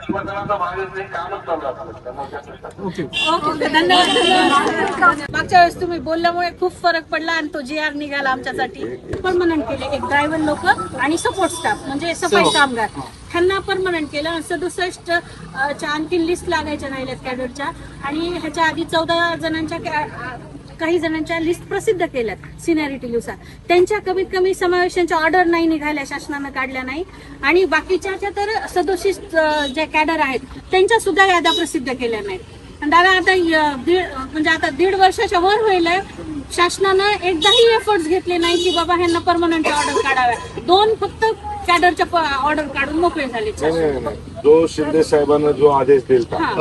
परिवर्तनाचा कामच चालू असतं ओके. ओके धन्यवाद. मागच्या वेळेस तुम्ही बोलल्यामुळे खूप फरक पडला आणि तो जी आर निघाला आमच्यासाठी. परमनंट केले एक ड्रायव्हर लोक आणि सपोर्ट स्टाफ म्हणजे सफाई कामगार. ह्यांना परमनंट केलं. सदुसष्ट च्या आणखीन लिस्ट लागायच्या राहिल्यात कॅडरच्या आणि ह्याच्या आधी चौदा जणांच्या काही जणांच्या लिस्ट प्रसिद्ध केल्यात सिनियरिटीनुसार त्यांच्या कमीत कमी समावेशांच्या ऑर्डर नाही निघाल्या शासनानं काढल्या नाही. आणि बाकीच्या ज्या तर सदोषित अ, ज्या कॅडर आहेत त्यांच्या सुद्धा याद्या प्रसिद्ध केल्या नाहीत. आणि दादा आता दीड म्हणजे आता दीड वर्षाच्या वर होईल शासनानं एकदाही एफर्ट्स घेतले नाही की बाबा ह्यांना परमनंट ऑर्डर काढाव्या. दोन फक्त कॅडरच्या ऑर्डर काढून मोकळे झाले. जो शिंदे साहेबांना जो आदेश दिलता हा.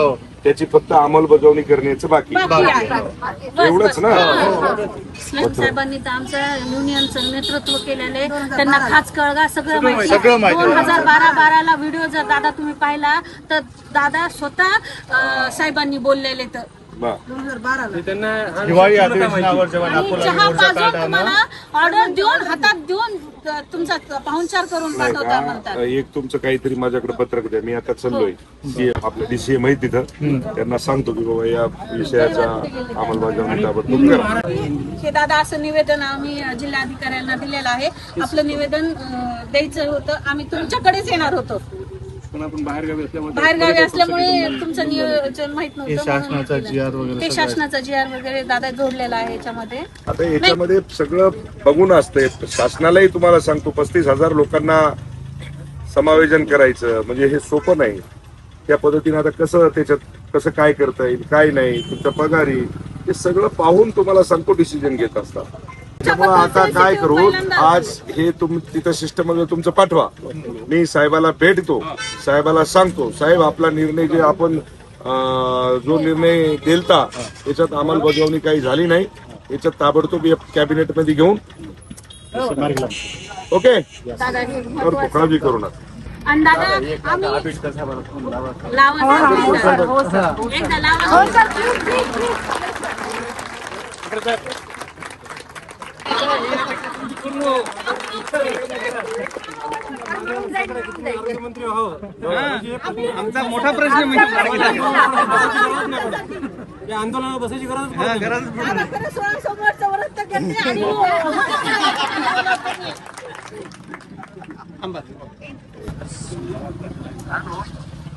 त्याची फक्त अंमलबजावणी करण्याचं बाकी बाकी आहे. बस, एवढंच बस. ना इस्लाम साहेबांनी तर आमच्या युनियनचं नेतृत्व केलेले त्यांना खाच कळगा सगळं माहिती. सगळं माहिती. दोन हजार बारा बाराला व्हिडिओ जर दादा तुम्ही पाहिला तर दादा स्वतः अं, साहेबांनी बोललेले तर. बा. दिवाळी अधिवेशनावर जेव्हा आणि नागपूरला चहा मोर्चा पाजून काढला ना तुम्हाला ऑर्डर देऊन हातात देऊन अं, तुमचा पाहुणचार करून नाही पाठवता का एक तुमचं काहीतरी माझ्याकडे पत्रक द्या. मी आता चाललोय. सी आपलं डीसीए माहिती तिथं. त्यांना सांगतो की बाबा या विषयाचा अंमलबजावणी ताबडतोब करा. हे दादा असं निवेदन आम्ही जिल्हाधिकाऱ्यांना दिलेलं आहे. आपलं निवेदन अं, द्यायचं होतं. आम्ही तुमच्याकडेच येणार होतो. पण आपण बाहेर गावी असल्यामुळे बाहेरगावी असल्यामुळे तुमचं नियोजन माहीत हे नव्हतं शासनाचा जी आर वगैरे ते सगळं शासनाचा जी आर वगैरे दादा जोडलेला आहे याच्यामध्ये. आता याच्यामध्ये सगळं बघून असतंय. शासनालाही तुम्हाला सांगतो पस्तीस हजार लोकांना समायोजन करायचं. म्हणजे हे सोपं नाही. त्या पद्धतीने आता कसं त्याच्यात कसं काय करता येईल काय नाही तुमच्या पगारी हे सगळं पाहून तुम्हाला सांगतो डिसिजन घेत असतात. त्यामुळे आता काय करू? आज हे तुम्ही तिथं सिस्टममध्ये तुमचं पाठवा. मी साहेबाला भेटतो साहेबाला सांगतो. साहेब आपला निर्णय जे आपण जो निर्णय देलता त्याच्यात अंमलबजावणी काही झाली नाही. याच्यात ताबडतोब कॅबिनेटमध्ये घेऊन. ओके? काळजी करू नका. आणि हो आमचा मोठा प्रश्न म्हणजे या आंदोलनाला बसायची गरज गरज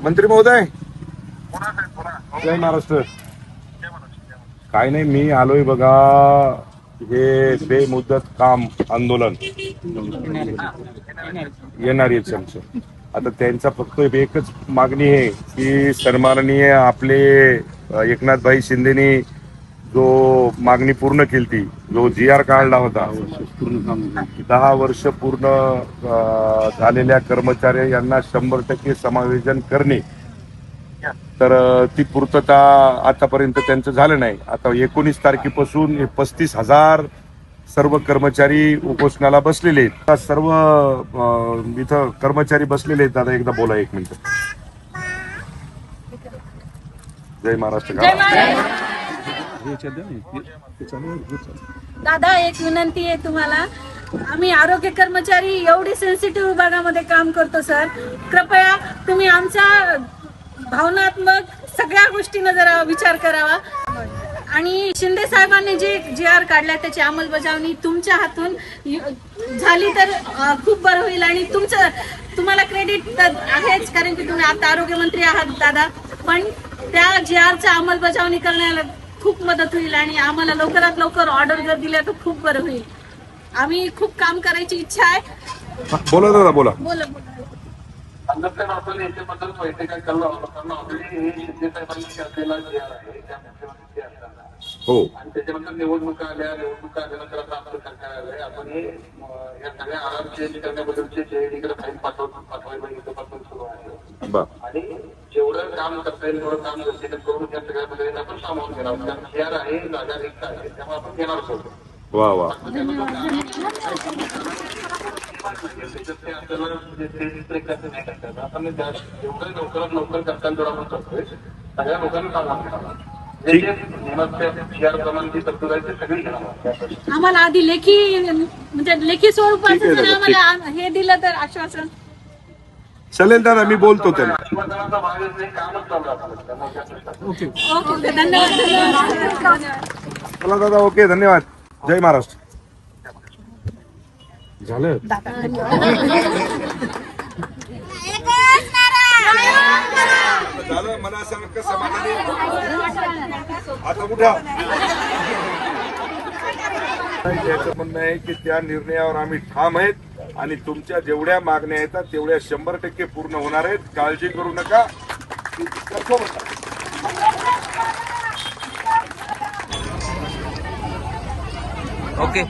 मंत्री महोदय. जय महाराष्ट्र. काय नाही मी आलोय बघा. हे बेमुदत काम आंदोलन. येणार आहे आमचं. आता त्यांचा फक्त एकच मागणी आहे की सन्माननीय आपले एकनाथभाई शिंदेनी जो मागणी पूर्ण केली जो जी आर काढला होता दहा वर्ष पूर्ण झालेल्या कर्मचारी यांना शंभर टक्के समायोजन करणे तर ती पूर्तता आतापर्यंत त्यांचं झालं नाही. आता एकोणीस तारखेपासून हे पस्तीस हजार सर्व कर्मचारी उपोषणाला बसलेले आहेत. सर्व इथं कर्मचारी बसलेले आहेत. दादा एकदा बोला एक मिनिट. जय महाराष्ट्र दादा एक विनंती आहे तुम्हाला. आम्ही आरोग्य कर्मचारी एवढी सेन्सिटिव्ह विभागामध्ये काम करतो सर कृपया तुम्ही आमच्या भावनात्मक सगळ्या गोष्टींना जरा विचार करावा. आणि शिंदे साहेबांनी जे जी आर काढलाय त्याची अंमलबजावणी तुमच्या हातून झाली तर खूप बरं होईल. आणि तुमचं तुम्हाला क्रेडिट तर आहेच कारण की तुम्ही आता आरोग्यमंत्री आहात दादा. पण त्या जी आरच्या अंमलबजावणी करण्याला खूप मदत होईल आणि आम्हाला लवकरात लवकर ऑर्डर जर दिल्या तर खूप बरं होईल. आम्ही खूप काम करायची इच्छा आहे. बोला दादा बोला. बोला बोला. अंधकार आपण याच्याबद्दल बैठका करणं ऑलरेडी हे शिंदे साहेबांनी केलेला जे आहे त्या मुख्यमंत्री असताना. हो. आणि त्याच्यानंतर निवडणुका आल्या निवडणुका आल्यानंतर आता आपलं सरकार आलंय. आपण हे या सगळ्या आराम चेंज करण्याबद्दलचे जे इकडे फाईल पाठवतो पाठवायला इथं सुरू आहे. आणि जेवढं काम करता येईल तेवढं काम गरजेचं करून या सगळ्या पद्धतीने आपण सामावून घेणार आहोत. कारण शेअर आहे जागा रिक्त आहे त्यामुळे आपण घेणार आहोत. वा वा. त्याच्यात ते आपल्याला म्हणजे ते करता नाही करतात. लवकरात लवकर करताना आपण करतोय सगळ्या लोकांना. आम्हाला आधी लेखी म्हणजे लेखी स्वरूपाचं जर आम्हाला हे दिलं तर आश्वासन चालेल दादा मी बोलतो त्याला ओके धन्यवाद चला दादा ओके धन्यवाद जय महाराष्ट्र झालं? झालं मला असं नक्की समाधानी आता कुठं त्याचं म्हणणं आहे की त्या निर्णयावर आम्ही ठाम आहेत आणि तुमच्या जेवढ्या मागण्या येतात तेवढ्या शंभर टक्के पूर्ण होणार आहेत. काळजी करू नका. करतो बरं. ओके